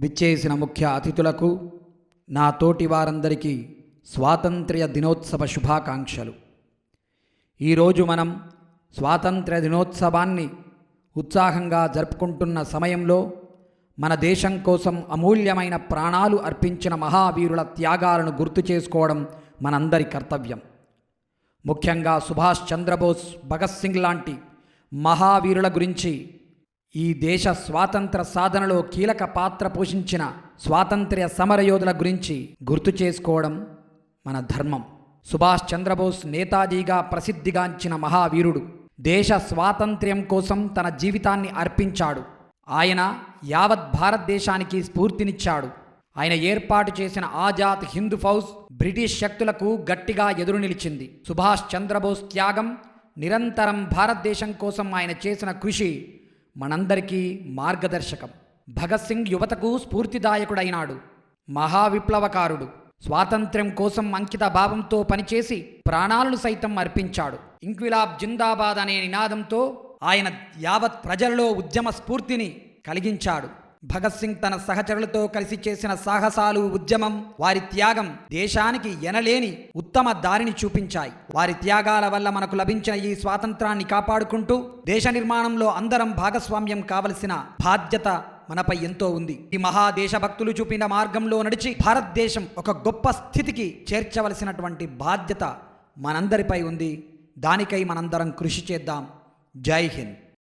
విచ్చేసిన ముఖ్య అతిథులకు నా తోటి వారందరికీ స్వాతంత్ర్య దినోత్సవ శుభాకాంక్షలు. ఈరోజు మనం స్వాతంత్ర్య దినోత్సవాన్ని ఉత్సాహంగా జరుపుకుంటున్న సమయంలో మన దేశం కోసం అమూల్యమైన ప్రాణాలు అర్పించిన మహావీరుల త్యాగాలను గుర్తు చేసుకోవడం మనందరి కర్తవ్యం. ముఖ్యంగా సుభాష్ చంద్రబోస్ భగత్ సింగ్ లాంటి మహావీరుల గురించి ఈ దేశ స్వాతంత్ర సాధనలో కీలక పాత్ర పోషించిన స్వాతంత్ర్య సమరయోధుల గురించి గుర్తు చేసుకోవడం మన ధర్మం. సుభాష్ చంద్రబోస్ నేతాజీగా ప్రసిద్ధిగాంచిన మహావీరుడు దేశ స్వాతంత్ర్యం కోసం తన జీవితాన్ని అర్పించాడు. ఆయన యావత్ భారతదేశానికి స్ఫూర్తినిచ్చాడు. ఆయన ఏర్పాటు చేసిన ఆజాద్ హిందూ ఫౌజ్ బ్రిటిష్ శక్తులకు గట్టిగా ఎదురు నిలిచింది. సుభాష్ చంద్రబోస్ త్యాగం నిరంతరం భారతదేశం కోసం ఆయన చేసిన కృషి మనందరికీ మార్గదర్శకం. భగత్ సింగ్ యువతకు స్ఫూర్తిదాయకుడైనాడు. మహావిప్లవకారుడు. స్వాతంత్ర్యం కోసం అంకిత భావంతో పనిచేసి ప్రాణాలను సైతం అర్పించాడు. ఇంక్విలాబ్ జిందాబాద్ అనే నినాదంతో ఆయన యావత్ ప్రజలలో ఉద్యమ స్ఫూర్తిని కలిగించాడు. భగత్ సింగ్ తన సహచరులతో కలిసి చేసిన సాహసాలు ఉద్యమం వారి త్యాగం దేశానికి ఎనలేని ఉత్తమ దారిని చూపించాయి. వారి త్యాగాల వల్ల మనకు లభించిన ఈ స్వాతంత్రాన్ని కాపాడుకుంటూ దేశ నిర్మాణంలో అందరం భాగస్వామ్యం కావలసిన బాధ్యత మనపై ఎంతో ఉంది. ఈ మహాదేశభక్తులు చూపిన మార్గంలో నడిచి భారతదేశం ఒక గొప్ప స్థితికి చేర్చవలసినటువంటి బాధ్యత మనందరిపై ఉంది. దానికై మనందరం కృషి చేద్దాం. జై హింద్.